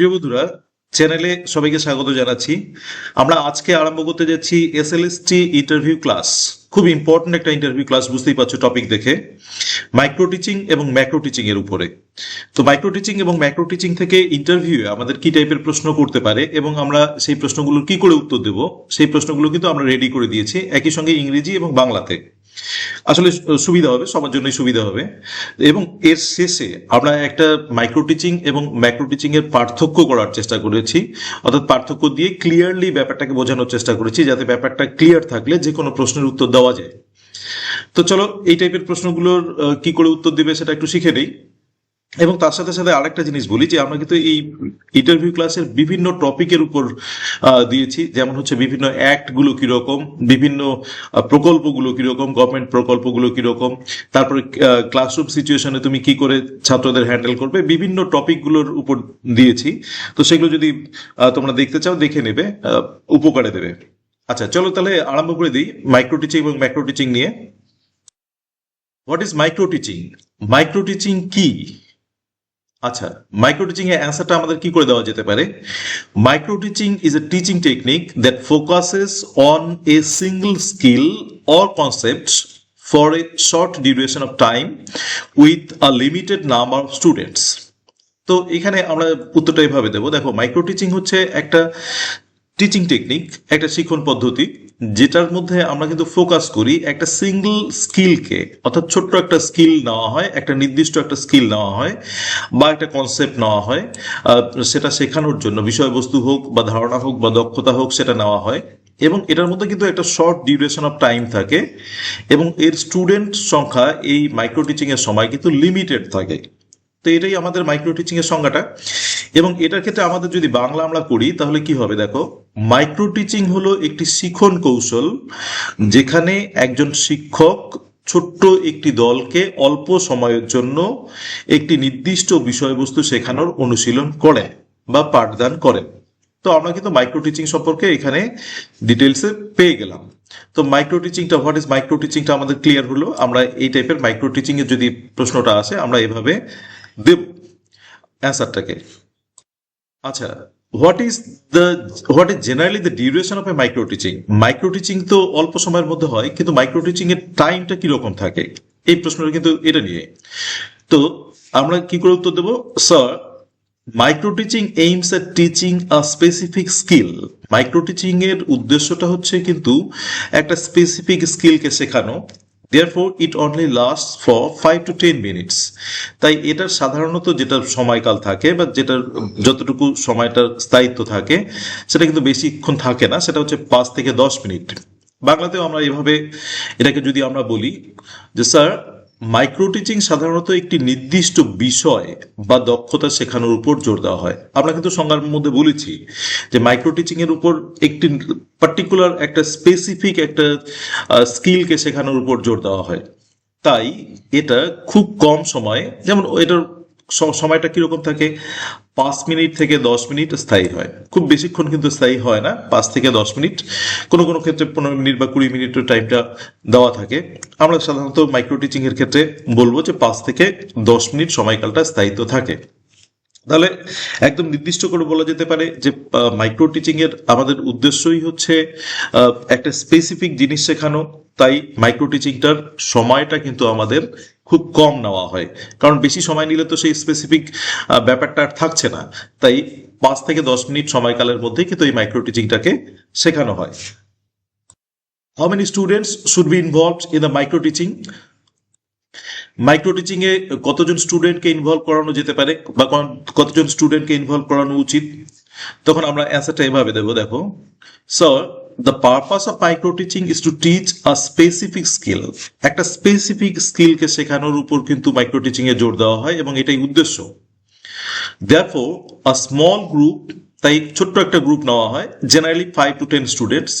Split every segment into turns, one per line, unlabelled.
প্রিয় বন্ধুরা চ্যানেলে সবাইকে স্বাগত জানাচ্ছি। আমরা আজকে আরম্ভ করতে যাচ্ছি এস এসএলএসটি ইন্টারভিউ ক্লাস খুব ইম্পর্টেন্ট একটা ইন্টারভিউ ক্লাস বুঝতেই পারছ টপিক দেখে। মাইক্রো টিচিং এবং ম্যাক্রো টিচিং এর উপরে। তো মাইক্রো টিচিং এবং ম্যাক্রো টিচিং থেকে ইন্টারভিউয়ে আমাদের কি টাইপের প্রশ্ন করতে পারে এবং আমরা সেই প্রশ্নগুলোর কি করে উত্তর দেব, সেই প্রশ্নগুলো কিন্তু আমরা রেডি করে দিয়েছি, একই সঙ্গে ইংরেজি এবং বাংলাতে। আসলে সুবিধা হবে, সবার জন্যই সুবিধা হবে। এবং এর শেষে আমরা একটা মাইক্রো টিচিং এবং ম্যাক্রো টিচিং এর পার্থক্য করার চেষ্টা করেছি। অর্থাৎ পার্থক্য দিয়ে ক্লিয়ারলি ব্যাপারটাকে বোঝানোর চেষ্টা করেছি, যাতে ব্যাপারটা ক্লিয়ার থাকলে যে কোনো প্রশ্নের উত্তর দেওয়া যায়। তো চলো, এই টাইপের প্রশ্নগুলোর কি করে উত্তর দিবে সেটা একটু শিখে নেই। এবং তার সাথে সাথে আরেকটা জিনিস বলি যে আমরা কিন্তু এই ইন্টারভিউ ক্লাসের বিভিন্ন টপিকের উপর দিয়েছি। যেমন হচ্ছে বিভিন্ন অ্যাক্টগুলো কীরকম, বিভিন্ন প্রকল্পগুলো কীরকম গভর্নমেন্ট প্রকল্পগুলো কীরকম, তারপরে ক্লাসরুম সিচুয়েশনে তুমি কি করে ছাত্রদের হ্যান্ডেল করবে, বিভিন্ন টপিকগুলোর উপর দিয়েছি। তো সেগুলো যদি তোমরা দেখতে চাও, দেখে নেবে উপকারে দেবে। আচ্ছা চলো তাহলে আরম্ভ করে দিই মাইক্রো টিচিং এবং ম্যাক্রো টিচিং নিয়ে। What is micro teaching micro teaching কি? আচ্ছা মাইক্রো টিচিং এর অ্যান্সারটা আমাদের কি করে দেওয়া যেতে পারে? Micro teaching is a teaching technique that focuses on a single skill or concept for a short duration of time with a limited number of students তো এখানে আমরা উত্তরটা এভাবে দেবো। দেখো মাইক্রো টিচিং হচ্ছে একটা টিচিং টেকনিক একটা শিক্ষণ পদ্ধতি, যেটার মধ্যে আমরা কিন্তু ফোকাস করি একটা সিঙ্গল স্কিলকে অর্থাৎ ছোট্ট একটা স্কিল নেওয়া হয়, একটা নির্দিষ্ট একটা স্কিল নেওয়া হয়, বা একটা কনসেপ্ট নেওয়া হয় সেটা শেখানোর জন্য, বিষয়বস্তু হোক, বা ধারণা হোক, বা দক্ষতা হোক, সেটা নেওয়া হয়, এবং এটার মধ্যে কিন্তু একটা শর্ট ডিউরেশন অফ টাইম থাকে, এবং এর স্টুডেন্ট সংখ্যা এই মাইক্রো টিচিংয়ের সময় কিন্তু লিমিটেড থাকে। তো এটাই আমাদের মাইক্রো টিচিংয়ের সংজ্ঞাটা। এবং এটার ক্ষেত্রে আমাদের যদি বাংলা আমরা করি, তাহলে কি হবে দেখো? মাইক্রো টিচিং হলো একটি শিখন কৌশল, যেখানে একজন শিক্ষক ছোট্ট একটি দলকে অল্প সময়ের জন্য একটি নির্দিষ্ট বিষয়বস্তু শেখানোর অনুশীলন করে বা পাঠদান করে। তো আমরা কিন্তু মাইক্রো টিচিং সম্পর্কে এখানে ডিটেলসে পেয়ে গেলাম। তো মাইক্রো টিচিংটা হোয়াট ইজ মাইক্রো টিচিংটা আমাদের ক্লিয়ার হলো। আমরা এই টাইপের মাইক্রো টিচিং এর যদি প্রশ্নটা আসে, আমরা এভাবে দেব অ্যান্সারটাকে আচ্ছা what is the what is generally the duration of a micro teaching micro teaching তো অল্প সময়ের মধ্যে হয়, কিন্তু মাইক্রো টিচিং এর টাইমটা কীরকম থাকে? এই প্রশ্নটা কিন্তু এটা নিয়ে। তো আমরা কি করে উত্তর দেবো? Sir micro teaching aims at teaching a specific skill micro teaching এর উদ্দেশ্যটা হচ্ছে কিন্তু একটা স্পেসিফিক স্কিলকে শেখানো। Therefore it only last for five to ten minutes তাই এটার সাধারণত যেটা সময়কাল থাকে বা যেটার যতটুকু সময়টার স্থায়িত্ব থাকে, সেটা কিন্তু বেশিক্ষণ থাকে না। সেটা হচ্ছে পাঁচ থেকে দশ মিনিট। বাংলাতেও আমরা এভাবে, এটাকে যদি আমরা বলি যে, স্যার মাইক্রো টিচিং সাধারণত একটি নির্দিষ্ট বিষয় বা দক্ষতা শেখানোর উপর জোর দেওয়া হয়। আমরা কিন্তু সংজ্ঞার মধ্যে বলেছি যে মাইক্রো টিচিং এর উপর একটি পার্টিকুলার একটা স্পেসিফিক একটা স্কিলকে শেখানোর উপর জোর দেওয়া হয়। তাই এটা খুব কম সময়ে, যেমন এটার সময়টা কীরকম থাকে? পাঁচ মিনিট থেকে দশ মিনিট স্থায়ী হয়। খুব বেশিক্ষণ কিন্তু স্থায়ী হয় না। পাঁচ থেকে দশ মিনিট। কোনো কোনো ক্ষেত্রে পনেরো মিনিট বা কুড়ি মিনিটের টাইমটা দেওয়া থাকে। আমরা সাধারণত মাইক্রো টিচিং এর ক্ষেত্রে বলব যে পাঁচ থেকে দশ মিনিট সময়কালটা স্থায়িত্ব থাকে। তাহলে একদম নির্দিষ্ট করে বলা যেতে পারে যে মাইক্রো টিচিং এর আমাদের উদ্দেশ্যই হচ্ছে একটা স্পেসিফিক জিনিস শেখানো। তাই মাইক্রো টিচিংটার সময়টা কিন্তু আমাদের খুব কম নেওয়া হয়। কারণ বেশি সময় নিলে তো সেই স্পেসিফিক ব্যাপারটা আর থাকছে না। তাই পাঁচ থেকে দশ মিনিট সময়কালের মধ্যে কিন্তু এই মাইক্রো টিচিংটাকে শেখানো হয়। How many students should be involve in the micro teaching micro teaching এ কতজন স্টুডেন্টকে ইনভলভ করানো যেতে পারে বা কতজন স্টুডেন্টকে ইনভলভ করানো উচিত? তখন আমরা অ্যান্সারটা এভাবে দেবো, দেখো। Sir the purpose of micro teaching is to teach a specific skill একটা স্পেসিফিক স্কিলকে শেখানোর উপর কিন্তু মাইক্রো টিচিং এ জোর দেওয়া হয় এবং এটাই উদ্দেশ্য। দেয়ারফোর আ স্মল গ্রুপ তাই ছোট্ট একটা গ্রুপ নেওয়া হয় generally five to ten students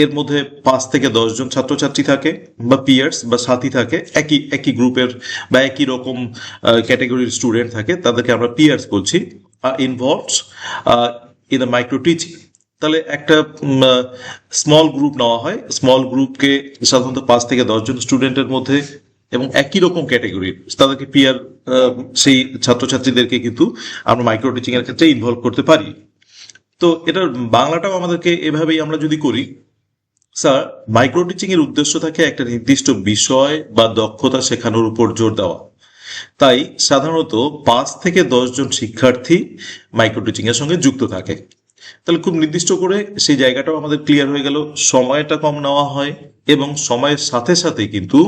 এর মধ্যে পাঁচ থেকে দশজন ছাত্রছাত্রী থাকে বা পিয়ার্স বা সাথী থাকে। একই একই গ্রুপের বা একই রকম ক্যাটাগরির স্টুডেন্ট থাকে, তাদেরকে আমরা পিয়ার্স বলছি। Involved in the micro teaching তাহলে একটা স্মল গ্রুপ নেওয়া হয়। স্মল গ্রুপকে সাধারণত পাঁচ থেকে দশজন স্টুডেন্টের মধ্যে এবং একই রকম ক্যাটাগরির তাদেরকে পিয়ার সেই ছাত্রছাত্রীদেরকে কিন্তু আমরা মাইক্রো টিচিং এর ক্ষেত্রে ইনভলভ করতে পারি। তো এটার বাংলাটাও আমাদেরকে এভাবেই আমরা যদি করি, স্যার মাইক্রো টিচিং এর উদ্দেশ্য থাকে একটা নির্দিষ্ট বিষয় বা দক্ষতা শেখানোর উপর জোর দেওয়া। তাই সাধারণত পাঁচ থেকে দশ জন শিক্ষার্থী মাইক্রো টিচিং এর সঙ্গে যুক্ত থাকে। তাহলে খুব নির্দিষ্ট করে সেই জায়গাটাও আমাদের ক্লিয়ার হয়ে গেল। সময়টা কম নেওয়া হয় এবং সময়ের সাথে সাথে কিন্তু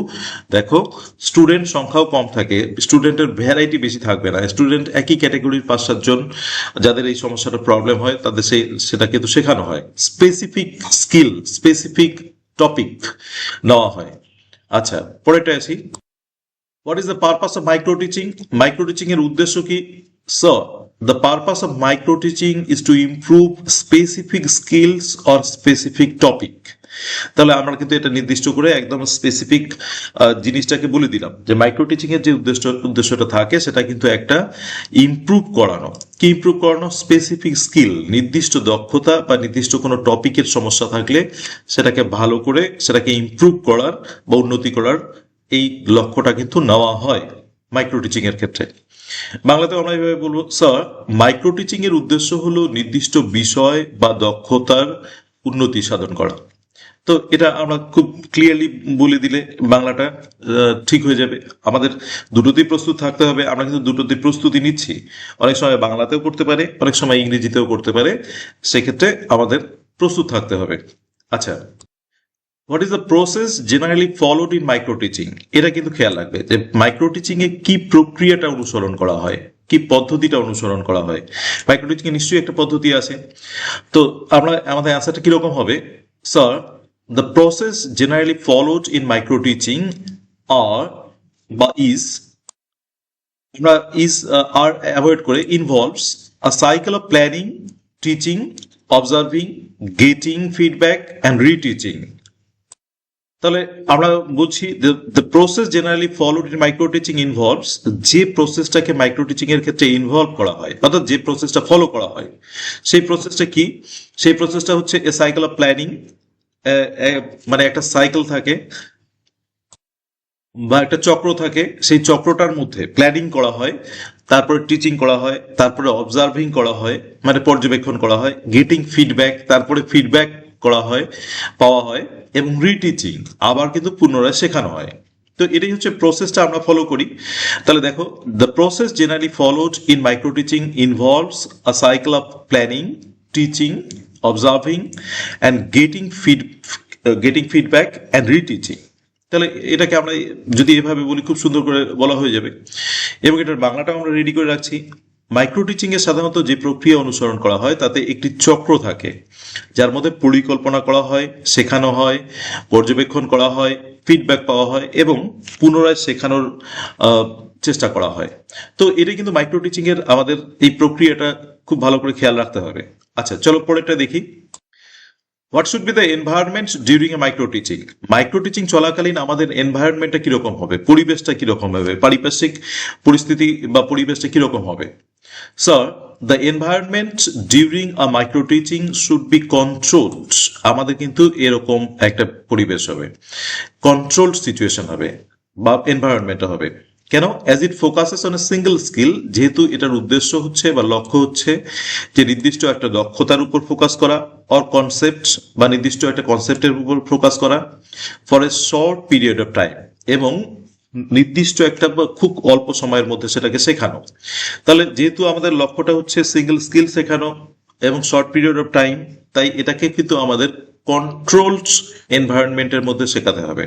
দেখো স্টুডেন্ট সংখ্যাও কম থাকে। স্টুডেন্টের ভ্যারাইটি বেশি থাকবে না। স্টুডেন্ট একই ক্যাটাগরির পাঁচ সাতজন যাদের এই সমস্যাটা প্রবলেম হয়, তাদের সেই, সেটা কিন্তু শেখানো হয়। স্পেসিফিক স্কিল স্পেসিফিক টপিক নেওয়া হয়। আচ্ছা পরেরটা আসি। What is the purpose of micro teaching micro teaching এর উদ্দেশ্য কি? Sir the purpose of micro teaching is to improve specific skills or specific topic তাহলে আমরা কিন্তু এটা নির্দিষ্ট করে একদম স্পেসিফিক জিনিসটাকে বলে দিলাম যে মাইক্রো টিচিং এর যে উদ্দেশ্য, উদ্দেশ্যটা থাকে সেটা কিন্তু একটা ইমপ্রুভ করানো। কি ইমপ্রুভ করানো? স্পেসিফিক স্কিল নির্দিষ্ট দক্ষতা বা নির্দিষ্ট কোনো টপিকের সমস্যা থাকলে সেটাকে ভালো করে, সেটাকে ইমপ্রুভ করার বা উন্নতি করার এই লক্ষ্যটা কিন্তু নেওয়া হয় মাইক্রো টিচিং এর ক্ষেত্রে। বাংলাতে আমরা বলব, স্যার মাইক্রো টিচিং এর উদ্দেশ্য হলো নির্দিষ্ট বিষয় বা দক্ষতার উন্নতি সাধন করা। তো এটা আমরা খুব ক্লিয়ারলি বলে দিলে বাংলাটা ঠিক হয়ে যাবে। আমাদের দুটোতেই প্রস্তুত থাকতে হবে, আমরা কিন্তু দুটোতেই প্রস্তুতি নিচ্ছি। অনেক সময় বাংলাতেও করতে পারে, অনেক সময় ইংরেজিতেও করতে পারে। সেক্ষেত্রে আমাদের প্রস্তুত থাকতে হবে। আচ্ছা what is the process generally followed in micro teaching এটা কিন্তু খেয়াল রাখবে যে মাইক্রো টিচিং এ কি প্রক্রিয়াটা অনুসরণ করা হয়, কি পদ্ধতিটা অনুসরণ করা হয়। মাইক্রো টিচিং নিশ্চয়ই একটা পদ্ধতি আছে। তো আমরা, আমাদের অ্যান্সারটা কীরকম হবে? Sir the process generally followed in micro teaching are বা ইজ আমরা ইজ আর অ্যাভয়েড করে involves a cycle of planning teaching observing getting feedback and reteaching তাহলে আমরা বলছি the process generally followed in micro teaching involves যে প্রসেসটাকে micro teaching এর ক্ষেত্রে ইনভলভ করা হয়, অর্থাৎ যে প্রসেসটা ফলো করা হয়, সেই প্রসেসটা কি? সেই প্রসেসটা হচ্ছে এ সাইকেল অফ প্ল্যানিং মানে একটা সাইকেল থাকে বা একটা চক্র থাকে, সেই চক্রটার মধ্যে প্ল্যানিং করা হয়, তারপরে টিচিং করা হয়, তারপরে অবজার্ভিং করা হয় মানে পর্যবেক্ষণ করা হয় গেটিং ফিডব্যাক তারপরে ফিডব্যাক করা হয়, পাওয়া হয় এবং রিটিচিং আবার কিন্তু পুনরায় শেখানো হয়। তো এটাই হচ্ছে প্রসেসটা আমরা ফলো করি। তাহলে দেখো the process generally followed in micro teaching involves a cycle of planning teaching observing and getting feed getting feedback and reteaching তাহলে এটাকে আমরা যদি এভাবে বলি, খুব সুন্দর করে বলা হয়ে যাবে। এবং এটার বাংলাটা আমরা রেডি করে রাখছি। মাইক্রো টিচিং এ সাধারণত যে প্রক্রিয়া অনুসরণ করা হয়, তাতে একটি চক্র থাকে। যার মধ্যে পরিকল্পনা করা হয়, শেখানো হয়, পর্যবেক্ষণ করা হয় ফিডব্যাক পাওয়া হয় এবং পুনরায় শেখানোর চেষ্টা করা হয়। তো এটা কিন্তু মাইক্রো টিচিং এর আমাদের এই প্রক্রিয়াটা খুব ভালো করে খেয়াল রাখতে হবে। আচ্ছা চলো পরেরটা দেখি। What should be the environment during a micro teaching micro teaching চলাকালীন আমাদের এনভায়রনমেন্টটা কীরকম হবে? পরিবেশটা কীরকম হবে? পারিপার্শ্বিক পরিস্থিতি বা পরিবেশটা কীরকম হবে? Sir the environment during a micro teaching should be controlled আমাদের কিন্তু এরকম একটা পরিবেশ হবে। কন্ট্রোলড সিচুয়েশন হবে বা এনভায়রনমেন্টটা হবে। কেন? As it focuses on a single skill যেহেতু এটার উদ্দেশ্য হচ্ছে বা লক্ষ্য হচ্ছে যে নির্দিষ্ট একটা দক্ষতার উপর ফোকাস করা অর কনসেপ্ট বা নির্দিষ্ট একটা কনসেপ্টের উপর ফোকাস করা for a short period of time এবং নির্দিষ্ট একটা খুব অল্প সময়ের মধ্যে সেটাকে শেখানো। তাহলে যেহেতু আমাদের লক্ষ্যটা হচ্ছে সিঙ্গেল স্কিল শেখানো এবং শর্ট পিরিয়ড অফ টাইম তাই এটাকে কিন্তু আমাদের কন্ট্রোলড এনভায়রনমেন্টের মধ্যে শেখাতে হবে।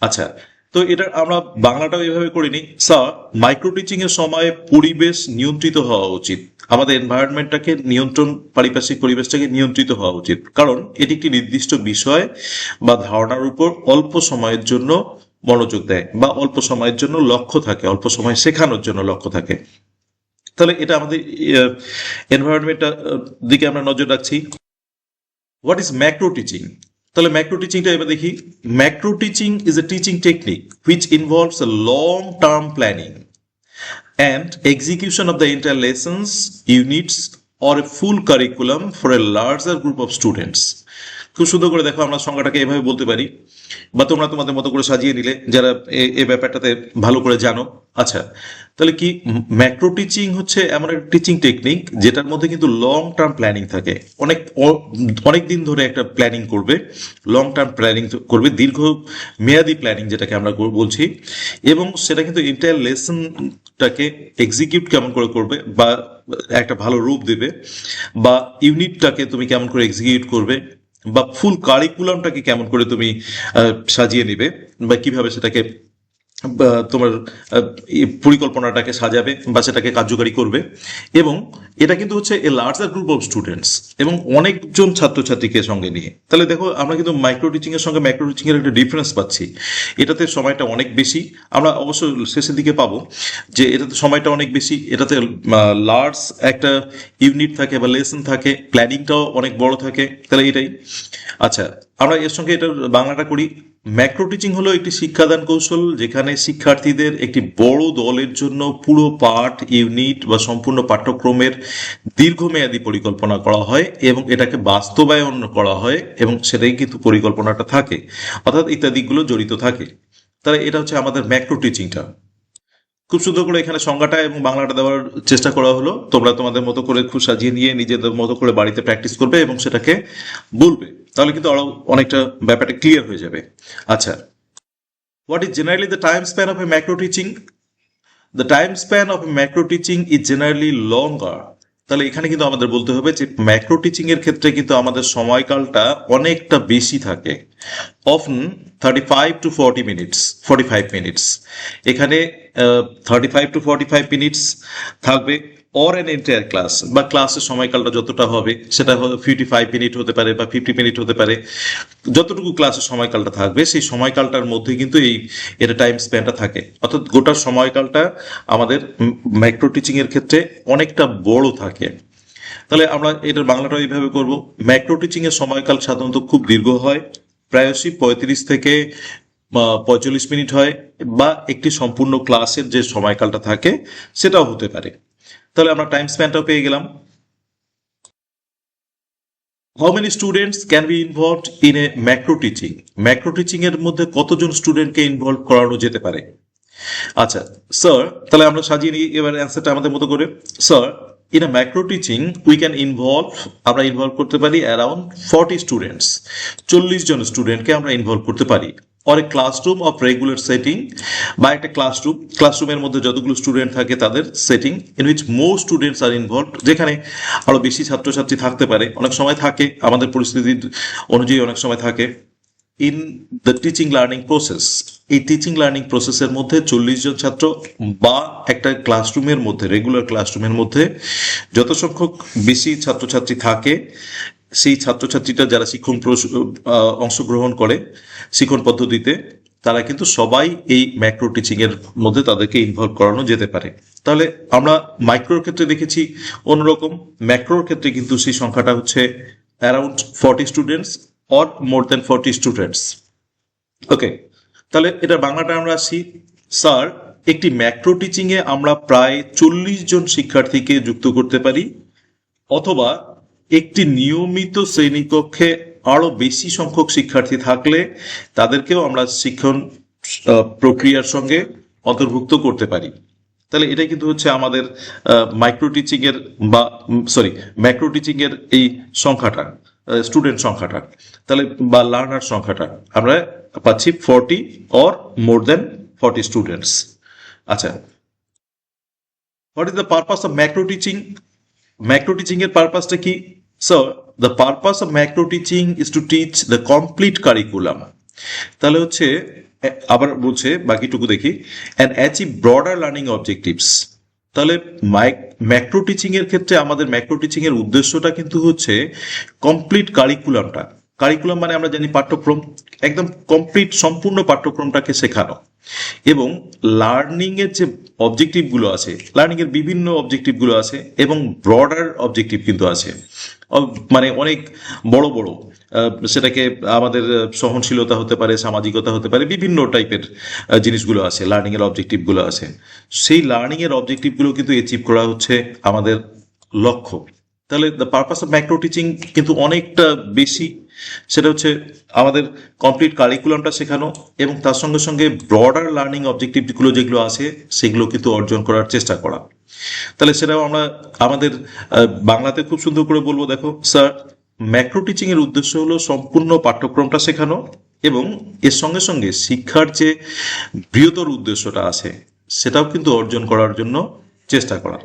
আচ্ছা তো এটা আমরা বাংলাটাও এভাবে করিনি। স্যার মাইক্রো টিচিং এর সময় পরিবেশ নিয়ন্ত্রিত হওয়া উচিত। আমাদের এনভায়রনমেন্টটাকে নিয়ন্ত্রণ, পারিপার্শ্বিক পরিবেশটাকে নিয়ন্ত্রিত হওয়া উচিত। কারণ এটি একটি নির্দিষ্ট বিষয় বা ধারণার উপর অল্প সময়ের জন্য মনোযোগ দেয় বা অল্প সময়ের জন্য লক্ষ্য থাকে, অল্প সময় শেখানোর জন্য লক্ষ্য থাকে। তাহলে এটা আমাদের এনভায়রনমেন্টটা দিকে আমরা নজর রাখছি। হোয়াট ইজ ম্যাক্রো টিচিং তাহলে ম্যাক্রো টিচিংটা এবার দেখি macro teaching is a teaching technique which involves a long term planning and execution of the entire lessons, units, or a full curriculum for a larger group of students. খুব সুন্দর করে দেখো আমরা সংজ্ঞাটাকে এভাবে বলতে পারি। বা তোমরা তোমাদের মতো করে সাজিয়ে নিলে, যারা এ- এই ব্যাপারটাতে ভালো করে জানো। আচ্ছা তাহলে কি ম্যাক্রো টিচিং হচ্ছে এমন একটা টিচিং টেকনিক যেটার মধ্যে কিন্তু লং টার্ম প্ল্যানিং থাকে। অনেক অনেক দিন ধরে একটা প্ল্যানিং করবে লং টার্ম প্ল্যানিং করবে, দীর্ঘ মেয়াদি প্ল্যানিং যেটাকে আমরা বলছি। এবং সেটা কিন্তু এন্টায়ার লেসনটাকে এক্সিকিউট কেমন করে করবে বা একটা ভালো রূপ দেবে, বা ইউনিটটাকে তুমি কেমন করে এক্সিকিউট করবে বা ফুল কারিকুলামটাকে কেমন করে তুমি সাজিয়ে নিবে বা কীভাবে সেটাকে তোমার পরিকল্পনাটাকে সাজাবে বা সেটাকে কার্যকারী করবে। এবং এটা কিন্তু হচ্ছে a larger group of students এবং অনেকজন ছাত্রছাত্রীকে সঙ্গে নিয়ে। তাহলে দেখো, আমরা কিন্তু মাইক্রো টিচিং এর সঙ্গে ম্যাক্রো টিচিং এর একটা ডিফারেন্স পাচ্ছি। এটাতে সময়টা অনেক বেশি। আমরা অবশ্য শেষের দিকে পাবো যে এটাতে সময়টা অনেক বেশি। এটাতে লার্জ একটা ইউনিট থাকে বা লেসন থাকে প্ল্যানিংটাও অনেক বড় থাকে। তাহলে এটাই। আচ্ছা আমরা এর সঙ্গে এটা বাংলাটা করি। ম্যাক্রো টিচিং হলো একটি শিক্ষাদান কৌশল যেখানে শিক্ষার্থীদের একটি বড় দলের জন্য পুরো পাঠ ইউনিট বা সম্পূর্ণ পাঠ্যক্রমের দীর্ঘমেয়াদী পরিকল্পনা করা হয় এবং এটাকে বাস্তবায়ন করা হয় এবং সেটাই কিন্তু পরিকল্পনাটা থাকে। অর্থাৎ ইত্যাদিগুলো জড়িত থাকে। তাহলে এটা হচ্ছে আমাদের ম্যাক্রো টিচিংটা খুব সুন্দর করে এখানে সংজ্ঞাটা এবং বাংলাটা দেওয়ার চেষ্টা করা হলো। তোমরা তোমাদের মতো করে খুব সাজিয়ে নিয়ে নিজেদের মতো করে বাড়িতে প্র্যাকটিস করবে এবং সেটাকে বলবে। তাহলে কিন্তু আরও অনেকটা ব্যাপারটা ক্লিয়ার হয়ে যাবে। আচ্ছা what is generally the time span of a macro teaching the time span of a macro teaching is generally longer তাহলে এখানে কিন্তু আমাদের বলতে হবে যে ম্যাক্রো টিচিং এর ক্ষেত্রে কিন্তু আমাদের সময়কালটা অনেকটা বেশি থাকে। Often thirty five to forty minutes forty five minutes এখানে thirty five to forty five minutes থাকবে। অর এন এন্টায়ার ক্লাস বা ক্লাসের সময়কালটা যতটা হবে, সেটা ফিফটি ফাইভ মিনিট হতে পারে বা ফিফটি মিনিট হতে পারে। যতটুকু ক্লাসের সময়কালটা থাকবে, সেই সময়কালটার মধ্যে কিন্তু এই, এটা টাইম স্প্যানটা থাকে। অর্থাৎ গোটা সময়কালটা আমাদের মাইক্রো টিচিং এর ক্ষেত্রে অনেকটা বড় থাকে। তাহলে আমরা এটার বাংলাটা এইভাবে করব। ম্যাক্রো টিচিং এর সময়কাল সাধারণত খুব দীর্ঘ হয়, প্রায়শই পঁয়ত্রিশ থেকে পঁয়তাল্লিশ মিনিট হয়, বা একটি সম্পূর্ণ ক্লাসের যে সময়কালটা থাকে, সেটাও হতে পারে। তাহলে আমরা টাইম স্প্যানটাও পেয়ে গেলাম। How many students can be involved in a macro teaching macro teaching এর মধ্যে কতজন স্টুডেন্টকে ইনভলভ করানো যেতে পারে? আচ্ছা স্যার তাহলে আমরা সাজিয়ে নিই এবার অ্যান্সারটা আমাদের মতো করে। Sir in a macro teaching we can involve আমরা ইনভলভ করতে পারি অ্যারাউন্ড ফর্টি স্টুডেন্টস চল্লিশ জন স্টুডেন্টকে আমরা ইনভলভ করতে পারি। Or a classroom of regular setting বা একটা ক্লাসরুম ক্লাসরুমের মধ্যে যতগুলো স্টুডেন্ট থাকে তাদের setting in which more students are involve যেখানে আরও বেশি ছাত্রছাত্রী থাকতে পারে। অনেক সময় থাকে, আমাদের পরিস্থিতি অনুযায়ী অনেক সময় থাকে in the teaching learning process এই টিচিং লার্নিং প্রসেসের মধ্যে চল্লিশ জন ছাত্র বা একটা ক্লাসরুমের মধ্যে রেগুলার ক্লাসরুমের মধ্যে যত সংখ্যক বেশি ছাত্রছাত্রী থাকে সেই ছাত্রছাত্রীটা যারা শিক্ষণ অংশগ্রহণ করে শিক্ষণ পদ্ধতিতে, তারা কিন্তু সবাই এই ম্যাক্রো টিচিং এর মধ্যে তাদেরকে ইনভলভ করানো যেতে পারে। তাহলে আমরা মাইক্রোর ক্ষেত্রে দেখেছি অন্যরকম। ম্যাক্রোর ক্ষেত্রে কিন্তু সেই সংখ্যাটা হচ্ছে around forty students or more than forty students okay তাহলে এটা বাংলাটা আমরা আসি। স্যার, একটি ম্যাক্রো টিচিং এ আমরা প্রায় চল্লিশ জন শিক্ষার্থীকে যুক্ত করতে পারি, অথবা একটি নিয়মিত শ্রেণীকক্ষে আরও বেশি সংখ্যক শিক্ষার্থী থাকলে তাদেরকেও আমরা শিক্ষণ প্রক্রিয়ার সঙ্গে অন্তর্ভুক্ত করতে পারি। তাহলে এটা কিন্তু হচ্ছে আমাদের মাইক্রো টিচিং এর বা সরি ম্যাক্রো টিচিং এর এই সংখ্যাটা স্টুডেন্ট সংখ্যাটা। তাহলে, বা লার্নার সংখ্যাটা আমরা পাচ্ছি forty or more than forty students আচ্ছা। What is the purpose of macro teaching macro teaching এর পারপাসটা কি? Sir the purpose of macro teaching is to teach the complete curriculum তাহলে হচ্ছে আবার বলছে, বাকিটুকু দেখি। And achieve broader learning objectives তাহলে ম্যাক্রো টিচিং এর ক্ষেত্রে আমাদের ম্যাক্রো টিচিং এর উদ্দেশ্যটা কিন্তু হচ্ছে কমপ্লিট কারিকুলামটা কারিকুলাম মানে আমরা জানি পাঠ্যক্রম, একদম কমপ্লিট সম্পূর্ণ পাঠ্যক্রমটাকে শেখানো। এবং লার্নিং এর যে অবজেক্টিভগুলো আছে লার্নিং এর বিভিন্ন অবজেক্টিভগুলো আছে এবং ব্রডার অবজেক্টিভ কিন্তু আছে। মানে অনেক বড় বড় সেটাকে আমাদের সহনশীলতা হতে পারে, সামাজিকতা হতে পারে, বিভিন্ন টাইপের জিনিসগুলো আছে লার্নিং এর অবজেক্টিভগুলো আছে। সেই লার্নিং এর অবজেক্টিভগুলো কিন্তু অ্যাচিভ করা হচ্ছে আমাদের লক্ষ্য। তাহলে the purpose of macro teaching কিন্তু অনেকটা বেশি সেটা হচ্ছে আমাদের কমপ্লিট কারিকুলামটা শেখানো এবং তার সঙ্গে সঙ্গে ব্রডার লার্নিং অবজেক্টিভগুলো যেগুলো আছে, সেগুলো কিন্তু অর্জন করার চেষ্টা করা। তাহলে সেটাও আমরা আমাদের বাংলাতে খুব সুন্দর করে বলব, দেখো স্যার ম্যাক্রো টিচিং এর উদ্দেশ্য হলো সম্পূর্ণ পাঠ্যক্রমটা শেখানো এবং এর সঙ্গে সঙ্গে শিক্ষার যে বৃহত্তর উদ্দেশ্যটা আছে, সেটাও কিন্তু অর্জন করার জন্য চেষ্টা করা।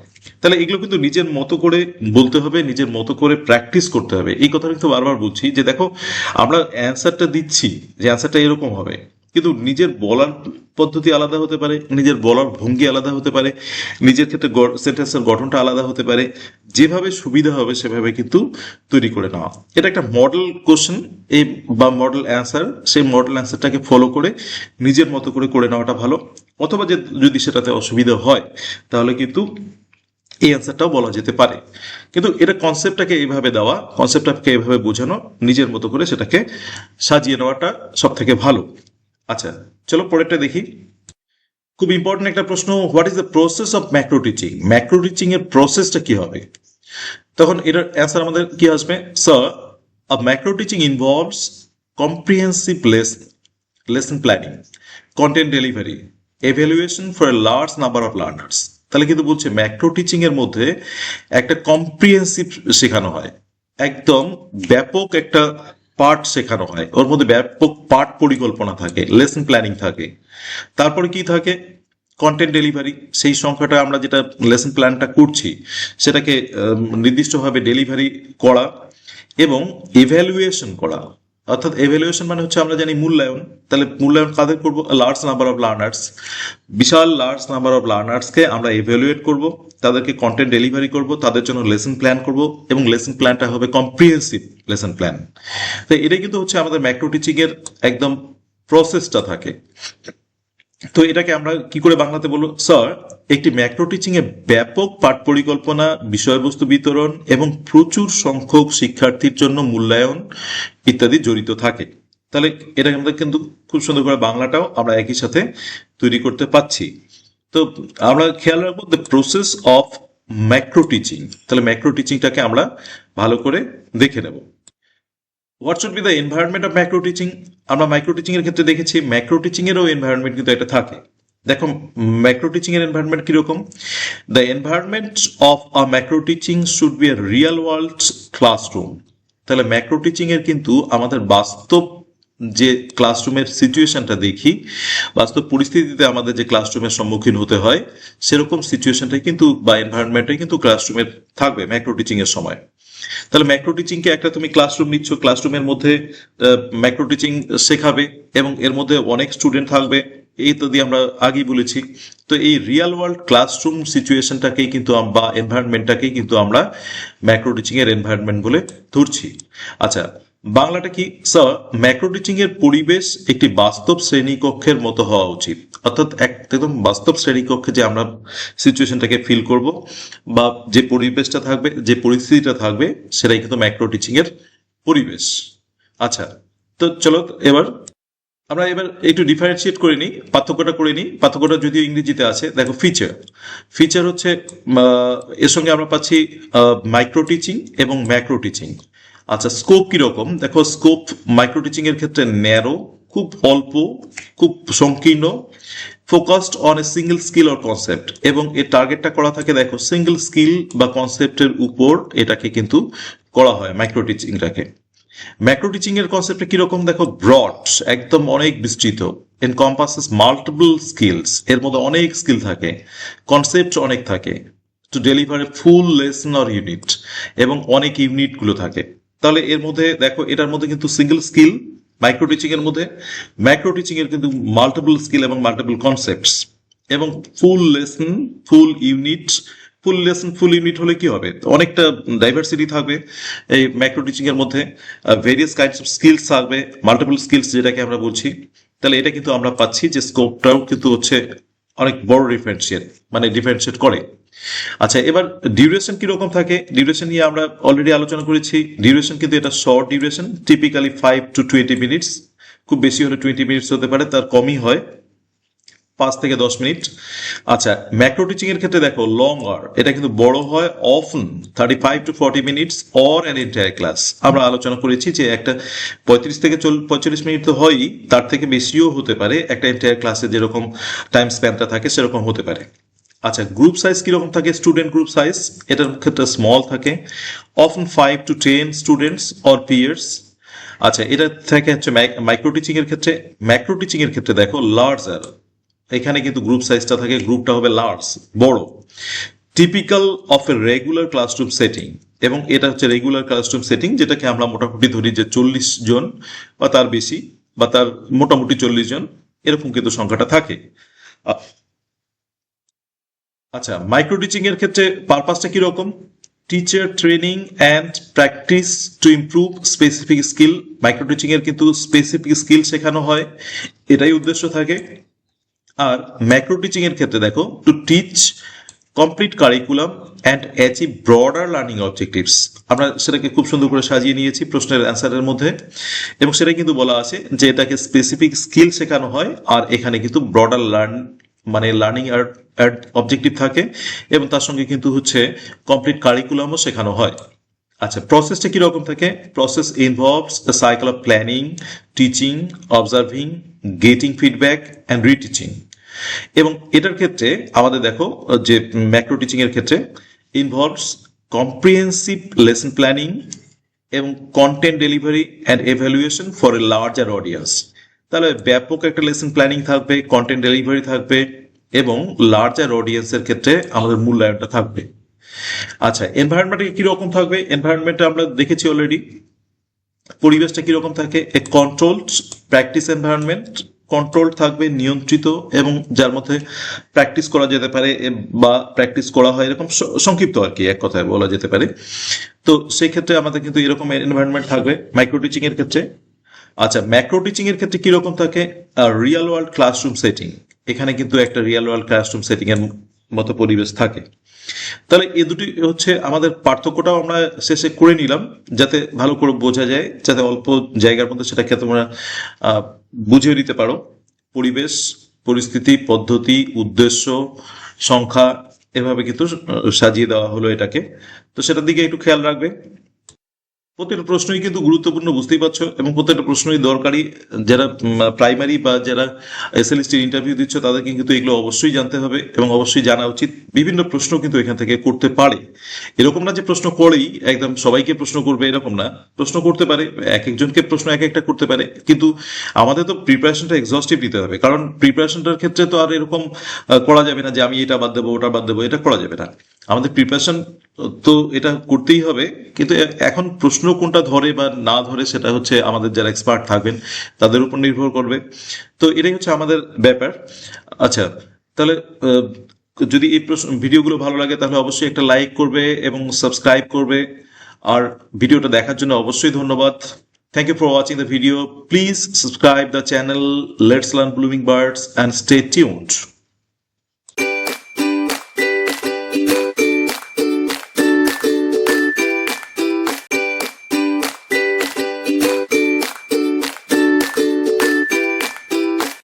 তাহলে এগুলো কিন্তু নিজের মতো করে বলতে হবে, নিজের মতো করে প্র্যাকটিস করতে হবে। এই কথাটা কিন্তু বারবার বলছি যে দেখো, আমরা অ্যান্সারটা দিচ্ছি, যে অ্যান্সারটা এরকম হবে। কিন্তু নিজের বলার পদ্ধতি আলাদা হতে পারে, নিজের বলার ভঙ্গি আলাদা হতে পারে, নিজের ক্ষেত্রে সেন্টেন্সের গঠনটা আলাদা হতে পারে। যেভাবে সুবিধা হবে সেভাবে কিন্তু তৈরি করে নেওয়া। এটা একটা মডেল কোশ্চেন এই বা মডেল অ্যান্সার সেই মডেল অ্যান্সারটাকে ফলো করে নিজের মতো করে করে নেওয়াটা ভালো। অথবা যে যদি সেটাতে অসুবিধা হয়, তাহলে কিন্তু এই অ্যান্সারটাও বলা যেতে পারে। কিন্তু এটা কনসেপ্টটাকে এইভাবে দেওয়া কনসেপ্টটাকে এইভাবে বোঝানো, নিজের মতো করে সেটাকে সাজিয়ে নেওয়াটা সব থেকে ভালো। আচ্ছা চলো পরেরটা দেখি। খুব ইম্পর্টেন্ট একটা প্রশ্ন what is the process of macro teaching macro teaching এর প্রসেসটা কি হবে? তখন এটার অ্যান্সার আমাদের কি আসবে? Sir a macro teaching involves comprehensive lesson lesson planning content delivery evaluation for a large number of learners তাহলে কিন্তু বলছে ম্যাক্রো টিচিং এর মধ্যে একটা কম্প্রিহেন্সিভ শেখানো হয়। একদম ব্যাপক একটা পার্ট শেখানো হয়। ওর মধ্যে ব্যাপক পার্ট পরিকল্পনা থাকে লেসন প্ল্যানিং থাকে। তারপরে কি থাকে? কন্টেন্ট ডেলিভারি সেই সংখ্যাটা আমরা যেটা লেসন প্ল্যানটা করছি, সেটাকে নির্দিষ্টভাবে ডেলিভারি করা এবং ইভ্যালুয়েশন করা। অর্থাৎ এভ্যালুয়েশন মানে হচ্ছে আমরা জানি মূল্যায়ন। তাহলে মূল্যায়ন কাদের করব? লার্জ নাম্বার অফ লার্নার্স বিশাল লার্জ নাম্বার অফ লার্নার্সকে আমরা এভ্যালুয়েট করব, তাদেরকে কন্টেন্ট ডেলিভারি করব, তাদের জন্য লেসন প্ল্যান করব এবং লেসন প্ল্যানটা হবে কম্প্রিহেন্সিভ লেসন প্ল্যান তো এটাই কিন্তু হচ্ছে আমাদের ম্যাক্রো টিচিংয়ের একদম প্রসেসটা থাকে। তো এটাকে আমরা কি করে বাংলাতে বলব? স্যার একটি ম্যাক্রো টিচিং এ ব্যাপক পাঠ পরিকল্পনা বিষয়বস্তু বিতরণ এবং প্রচুর সংখ্যক শিক্ষার্থীর জন্য মূল্যায়ন ইত্যাদি জড়িত থাকে। তাহলে এটা আমাদের কিন্তু খুব সুন্দর করে বাংলাটাও আমরা একই সাথে তৈরি করতে পাচ্ছি তো আমরা খেয়াল রাখব the process of macro teaching তাহলে ম্যাক্রো টিচিংটাকে আমরা ভালো করে দেখে নেব। What should be the environment of macro teaching আমরা মাইক্রো টিচিং এর ক্ষেত্রে দেখেছি ম্যাক্রো টিচিং এরও এনভায়রনমেন্ট কিন্তু একটা থাকে। দেখো ম্যাক্রো টিচিং এর এনভায়রনমেন্ট কীরকম? The environment of a macro teaching should be a real world classroom তাহলে ম্যাক্রো টিচিং এর কিন্তু আমাদের বাস্তব যে ক্লাসরুমের সিচুয়েশনটা দেখি, বাস্তব পরিস্থিতিতে আমাদের যে ক্লাসরুমের সম্মুখীন হতে হয়, সেরকম সিচুয়েশনটাই কিন্তু বা এনভায়রনমেন্টটাই কিন্তু ক্লাসরুমের থাকবে ম্যাক্রো টিচিং এর সময়। তাহলে ম্যাক্রো টিচিংকে একটা তুমি ক্লাসরুম নিচ্ছ ক্লাসরুমের মধ্যে ম্যাক্রো টিচিং শেখাবে এবং এর মধ্যে অনেক স্টুডেন্ট থাকবে, এই তো দিয়ে আমরা আগেই বলেছি। তো এই রিয়াল ওয়ার্ল্ড ক্লাসরুম সিচুয়েশনটাকেই কিন্তু বা এনভায়রনমেন্টটাকেই কিন্তু আমরা ম্যাক্রো টিচিং এর এনভায়রনমেন্ট বলে ধরছি। আচ্ছা বাংলাটা কি? স্যার ম্যাক্রো টিচিং এর পরিবেশ একটি বাস্তব শ্রেণীকক্ষের মতো হওয়া উচিত। অর্থাৎ একদম বাস্তব শ্রেণীকক্ষে যে আমরা সিচুয়েশনটাকে ফিল করব বা যে পরিবেশটা থাকবে, যে পরিস্থিতিটা থাকবে, সেটাই কিন্তু ম্যাক্রো টিচিং এর পরিবেশ। আচ্ছা তো চলো এবার আমরা এবার একটু ডিফারেন্সিয়েট করে নিই, পার্থক্যটা করে নিই। পার্থক্যটা যদিও ইংরেজিতে আছে, দেখো ফিচার ফিচার হচ্ছে এর সঙ্গে আমরা পাচ্ছি মাইক্রো টিচিং এবং ম্যাক্রো টিচিং আচ্ছা স্কোপ কীরকম? দেখো স্কোপ মাইক্রো টিচিং এর ক্ষেত্রে ন্যারো খুব অল্প, খুব সংকীর্ণ focused on a single skill or concept এবং এর টার্গেটটা করা থাকে, দেখো সিঙ্গেল স্কিল বা কনসেপ্টের উপর এটাকে কিন্তু করা হয় মাইক্রো টিচিংটাকে ম্যাক্রো টিচিং এর কনসেপ্টটা কীরকম? দেখো ব্রড একদম অনেক বিস্তৃত এনকম্পাসেস মাল্টিপল স্কিলস এর মধ্যে অনেক স্কিল থাকে কনসেপ্ট অনেক থাকে to deliver a full lesson or unit এবং অনেক ইউনিটগুলো থাকে। তাহলে এর মধ্যে দেখো, এটার মধ্যে কিন্তু সিঙ্গেল স্কিল মাইক্রো টিচিং এর মধ্যে ম্যাক্রো টিচিং এর কিন্তু মাল্টিপল স্কিল এবং মাল্টিপল কনসেপ্টস এবং full lesson full unit full lesson full unit হলে কি হবে? অনেকটা ডাইভার্সিটি থাকবে এই ম্যাক্রো টিচিং এর মধ্যে ভেরিয়াস কাইন্ডস অফ স্কিলস থাকবে মাল্টিপল স্কিলস যেটাকে আমরা বলছি। তাহলে এটা কিন্তু আমরা পাচ্ছি যে স্কোপটাও কিন্তু হচ্ছে অনেক বড় ডিফারেন্সিয়েট মানে ডিফারেন্সিয়েট করে। আচ্ছা এবার ডিউরেশন কীরকম থাকে? ডিউরেশন নিয়ে আমরা অলরেডি আলোচনা করেছি। ডিউরেশন কিন্তু এটা short duration typically five to twenty minutes খুব বেশি হলে টোয়েন্টি মিনিটস হতে পারে, তার কমই হয়। পাঁচ থেকে দশ মিনিট। আচ্ছা ম্যাক্রো টিচিং এর ক্ষেত্রে দেখো লং আর এটা কিন্তু বড় হয় often thirty five to forty minutes or an entire class আমরা আলোচনা করেছি যে একটা পঁয়ত্রিশ থেকে চল, পঁয়তাল্লিশ মিনিট তো হয়ই, তার থেকে বেশিও হতে পারে, একটা এন্টায়ার ক্লাসে যেরকম টাইম স্প্যানটা থাকে, সেরকম হতে পারে। আচ্ছা গ্রুপ সাইজ কীরকম থাকে? স্টুডেন্ট গ্রুপ সাইজ এটার ক্ষেত্রে স্মল থাকে। Often five to ten students or peers আচ্ছা এটা থাকে হচ্ছে মাইক্রো টিচিং এর ক্ষেত্রে ম্যাক্রো টিচিং এর ক্ষেত্রে দেখো লার্জার এখানে কিন্তু গ্রুপ সাইজটা থাকে গ্রুপটা হবে লার্জ বড়। Typical of a regular classroom setting এবং এটা হচ্ছে রেগুলার ক্লাসরুম সেটিং যেটাকে আমরা মোটামুটি ধরি যে চল্লিশ জন বা তার বেশি, বা তার মোটামুটি চল্লিশ জন, এরকম কিন্তু সংখ্যাটা থাকে। আচ্ছা মাইক্রো টিচিং এর ক্ষেত্রে পারপাসটা কি রকম teacher training and practice to improve specific skill micro teaching এর কিন্তু স্পেসিফিক স্কিল শেখানো হয়, এটাই উদ্দেশ্য থাকে। আর ম্যাক্রো টিচিং এর ক্ষেত্রে দেখো to teach complete curriculum and achieve broader learning objectives আমরা সেটাকে খুব সুন্দর করে সাজিয়ে নিয়েছি প্রশ্নের অ্যান্সারের মধ্যে। এবং সেটা কিন্তু বলা আছে যে এটাকে স্পেসিফিক স্কিল শেখানো হয় আর এখানে কিন্তু ব্রডার লার্ন মানে লার্নিং অবজেক্টিভ থাকে। এবং তার সঙ্গে কিন্তু হচ্ছে কমপ্লিট কারিকুলামও শেখানো হয়। আচ্ছা প্রসেসটা কীরকম থাকে? Process involves the cycle of planning teaching observing getting feedback and reteaching এবং এটার ক্ষেত্রে আমাদের দেখো, যে ম্যাক্রো টিচিং এর ক্ষেত্রে ইনভলভস কম্প্রিহেন্সিভ লেসন প্ল্যানিং এবং content delivery and evaluation for a larger audience তাহলে ব্যাপক একটা লেসন প্ল্যানিং থাকবে কন্টেন্ট ডেলিভারি থাকবে এবং লার্জার অডিয়েন্সের ক্ষেত্রে আমাদের মূল্যায়নটা থাকবে। আচ্ছা এনভায়রনমেন্টে কীরকম থাকবে? এনভায়রনমেন্টে আমরা দেখেছি অলরেডি পরিবেশটা কীরকম থাকে? A controlled practice environment control থাকবে, নিয়ন্ত্রিত, এবং যার মধ্যে প্র্যাকটিস করা যেতে পারে বা প্র্যাকটিস করা হয়, এরকম সংক্ষিপ্ত আর কি, এক কথায় বলা যেতে পারে। তো সেই ক্ষেত্রে আমাদের কিন্তু এরকম এনভায়রনমেন্ট থাকবে মাইক্রো টিচিং এর ক্ষেত্রে। আচ্ছা ম্যাক্রো টিচিং এর ক্ষেত্রে কীরকম থাকে? রিয়েল ওয়ার্ল্ড ক্লাসরুম সেটিং এখানে কিন্তু একটা রিয়েল ওয়ার্ল্ড ক্লাসরুম সেটিং এর মতো পরিবেশ থাকে। তাহলে এ দুটি হচ্ছে আমাদের পার্থক্যটাও আমরা শেষে করে নিলাম, যাতে ভালো করে বোঝা যায়, যাতে অল্প জায়গার মধ্যে সেটাকে তোমরা বুঝে বুঝিয়ে দিতে পারো। পরিবেশ, পরিস্থিতি, পদ্ধতি, উদ্দেশ্য, সংখ্যা, এভাবে কিন্তু সাজিয়ে দেওয়া হলো এটাকে। তো সেটার দিকে একটু খেয়াল রাখবে। প্রত্যেকটা প্রশ্নই কিন্তু গুরুত্বপূর্ণ, বুঝতেই পারছ, এবং প্রত্যেকটা প্রশ্নই দরকারি। যারা প্রাইমারি বা যারা এসএলএসটির ইন্টারভিউ দিচ্ছ, তাদেরকে কিন্তু এগুলো অবশ্যই জানতে হবে এবং অবশ্যই জানা উচিত। বিভিন্ন প্রশ্ন কিন্তু এখান থেকে করতে পারে। এরকম না যে প্রশ্ন করেই একদম সবাইকে প্রশ্ন করবে এরকম না। প্রশ্ন করতে পারে, এক একজনকে প্রশ্ন এক একটা করতে পারে, কিন্তু আমাদের তো প্রিপারেশনটা এক্সস্টিভ দিতে হবে। কারণ প্রিপারেশনটার ক্ষেত্রে তো আর এরকম করা যাবে না যে আমি এটা বাদ দেবো, ওটা বাদ দেবো, এটা করা যাবে না। আমাদের প্রিপারেশন তো এটা করতেই হবে, কিন্তু এখন প্রশ্ন কোনটা ধরে বা না ধরে সেটা হচ্ছে আমাদের যারা এক্সপার্ট থাকবেন, তাদের উপর নির্ভর করবে। তো এটাই হচ্ছে আমাদের ব্যাপার। আচ্ছা তাহলে যদি এই প্রশ্ন, ভিডিওগুলো ভালো লাগে তাহলে অবশ্যই একটা লাইক করবে এবং সাবস্ক্রাইব করবে। আর ভিডিওটা দেখার জন্য অবশ্যই ধন্যবাদ। Thank you for watching the video please subscribe the channel let's learn blooming birds and stay tuned